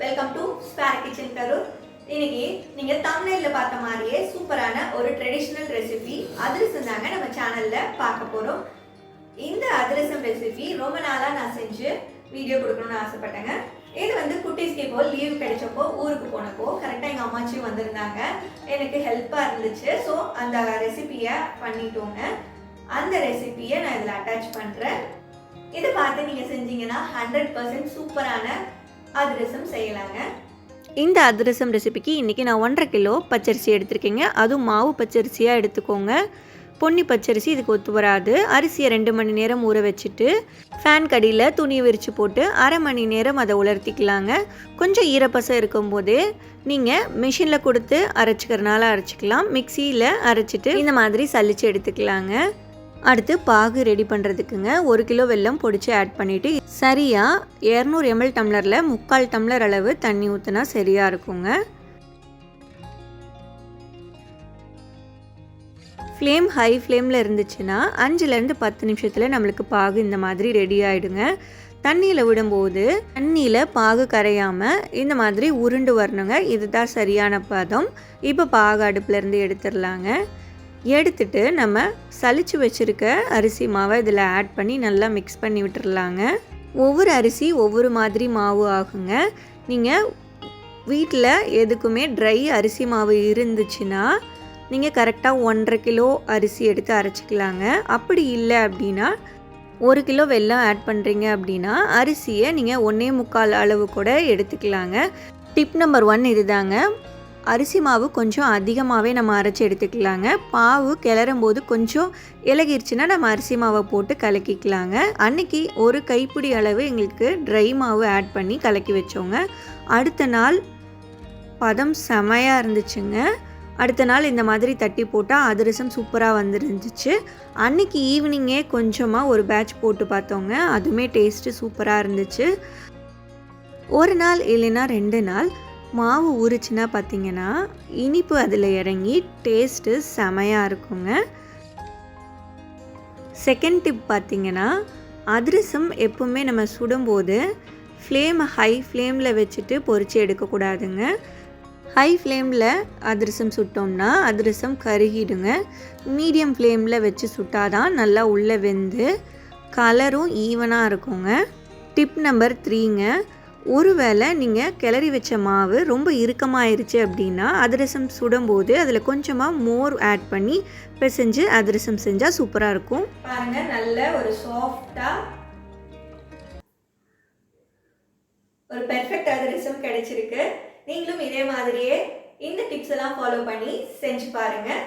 Welcome to spare kitchen Karur இன்னைக்கு நீங்க தமிழ்ல பார்த்த மாதிரியே சூப்பரான ஒரு ட்ரெடிஷ்னல் ரெசிபி அதிரசம் தாங்க நம்ம சேனல்ல பார்க்க போறோம். இந்த அதிரசம் ரெசிபி ரொம்ப நாளா நான் செஞ்சு வீடியோ கொடுக்கணும்னு ஆசைப்பட்டேங்க. இது வந்து குட்டீஸ்க்கு இப்போ லீவ் கிடைச்சப்போ ஊருக்கு போனப்போ கரெக்டாக எங்கள் அம்மாச்சியும் வந்திருந்தாங்க. எனக்கு ஹெல்ப்பாக இருந்துச்சு. ஸோ அந்த ரெசிபியை பண்ணிட்டோங்க. அந்த ரெசிபியை நான் இதில் அட்டாச் பண்ணுறேன் இதை பார்த்து நீங்கள் செஞ்சீங்கன்னா ஹண்ட்ரட் பர்சன்ட் சூப்பரான அதிரசம் செய்யலாங்க. இந்த அதிரசம் ரெசிபிக்கு இன்றைக்கி நான் ஒன்றரை கிலோ பச்சரிசி எடுத்திருக்கேங்க. அதுவும் மாவு பச்சரிசியாக எடுத்துக்கோங்க. பொன்னி பச்சரிசி இதுக்கு ஒத்து வராது. அரிசியை ரெண்டு மணி நேரம் ஊற வச்சுட்டு ஃபேன் கடியில் துணி விரித்து போட்டு அரை மணி நேரம் அதை உலர்த்திக்கலாங்க. கொஞ்சம் ஈரப்பசம் இருக்கும்போதே நீங்கள் மிஷினில் கொடுத்து அரைச்சிக்கிறனால அரைச்சிக்கலாம். மிக்சியில் அரைச்சிட்டு இந்த மாதிரி சலிச்சு எடுத்துக்கலாங்க. அடுத்து பாகு ரெடி பண்ணுறதுக்குங்க ஒரு கிலோ வெல்லம் பொடிச்சு ஆட் பண்ணிவிட்டு சரியாக இரநூறு எம்எல் டம்ளரில் முக்கால் டம்ளர் அளவு தண்ணி ஊற்றினா சரியாக இருக்குங்க. ஃப்ளேம் ஹை ஃப்ளேமில் இருந்துச்சுன்னா அஞ்சுலேருந்து பத்து நிமிஷத்தில் நம்மளுக்கு பாகு இந்த மாதிரி ரெடி ஆகிடுங்க தண்ணியில் விடும்போது தண்ணியில் பாகு கரையாமல் இந்த மாதிரி உருண்டு வரணுங்க. இதுதான் சரியான பதம். இப்போ பாகு அடுப்புலேருந்து எடுத்துடலாங்க. எடுத்துட்டு நம்ம சளிச்சு வச்சுருக்க அரிசி மாவை இதில் ஆட் பண்ணி நல்லா மிக்ஸ் பண்ணி விட்டுறலாங்க. ஒவ்வொரு அரிசி ஒவ்வொரு மாதிரி மாவு ஆகுங்க. நீங்கள் வீட்டில் எதுக்குமே ட்ரை அரிசி மாவு இருந்துச்சுன்னா நீங்கள் கரெக்டாக ஒன்றரை கிலோ அரிசி எடுத்து அரைச்சிக்கலாங்க. அப்படி இல்லை அப்படின்னா ஒரு கிலோ வெல்லம் ஆட் பண்ணுறீங்க அப்படின்னா அரிசியை நீங்கள் ஒன்றே முக்கால் அளவு கூட எடுத்துக்கலாங்க. டிப் நம்பர் ஒன் இதுதாங்க. அரிசி மாவு கொஞ்சம் அதிகமாகவே நம்ம அரைச்சி எடுத்துக்கலாங்க. பாவு கிளறும் போது கொஞ்சம் இலகிருச்சுன்னா நம்ம அரிசி மாவை போட்டு கலக்கிக்கலாங்க. அன்னைக்கு ஒரு கைப்பிடி அளவு எங்களுக்கு ட்ரை மாவு ஆட் பண்ணி கலக்கி வச்சோங்க. அடுத்த நாள் பதம் செமையாக இருந்துச்சுங்க. அடுத்த நாள் இந்த மாதிரி தட்டி போட்டால் அதிரசம் சூப்பராக வந்துருந்துச்சு. அன்னைக்கு ஈவினிங்கே கொஞ்சமாக ஒரு பேட்ச் போட்டு பார்த்தோங்க. அதுவுமே டேஸ்ட்டு சூப்பராக இருந்துச்சு. ஒரு நாள் இல்லைன்னா ரெண்டு நாள் மாவு ஊறுச்சுன்னா பார்த்தீங்கன்னா இனிப்பு அதில் இறங்கி டேஸ்ட்டு செமையாக இருக்குங்க. செகண்ட் டிப் பார்த்தீங்கன்னா அதிரசம் எப்பவுமே நம்ம சுடும்போது ஃப்ளேமை ஹை ஃப்ளேமில் வச்சுட்டு பொறிச்சு எடுக்கக்கூடாதுங்க. ஹை ஃப்ளேமில் அதிரசம் சுட்டோம்னா அதிரசம் கருகிடுங்க. மீடியம் ஃப்ளேமில் வச்சு சுட்டாதான் நல்லா உள்ளே வெந்து கலரும் ஈவனாக இருக்குங்க. டிப் நம்பர் த்ரீங்க ஒருவேளை நீங்கள் கிளறி வச்ச மாவு ரொம்ப இறுக்கமாயிருச்சு அப்படின்னா அதிரசம் சுடும்போது அதில் கொஞ்சமாக மோர் ஆட் பண்ணி பிசைஞ்சு அதிரசம் செஞ்சால் சூப்பராக இருக்கும். பாருங்கள் நல்ல ஒரு சாஃப்டாக ஒரு பெர்ஃபெக்ட் அதிரசம் கிடைச்சிருக்கு. நீங்களும் இதே மாதிரியே இந்த டிப்ஸ் எல்லாம் ஃபாலோ பண்ணி செஞ்சு பாருங்கள்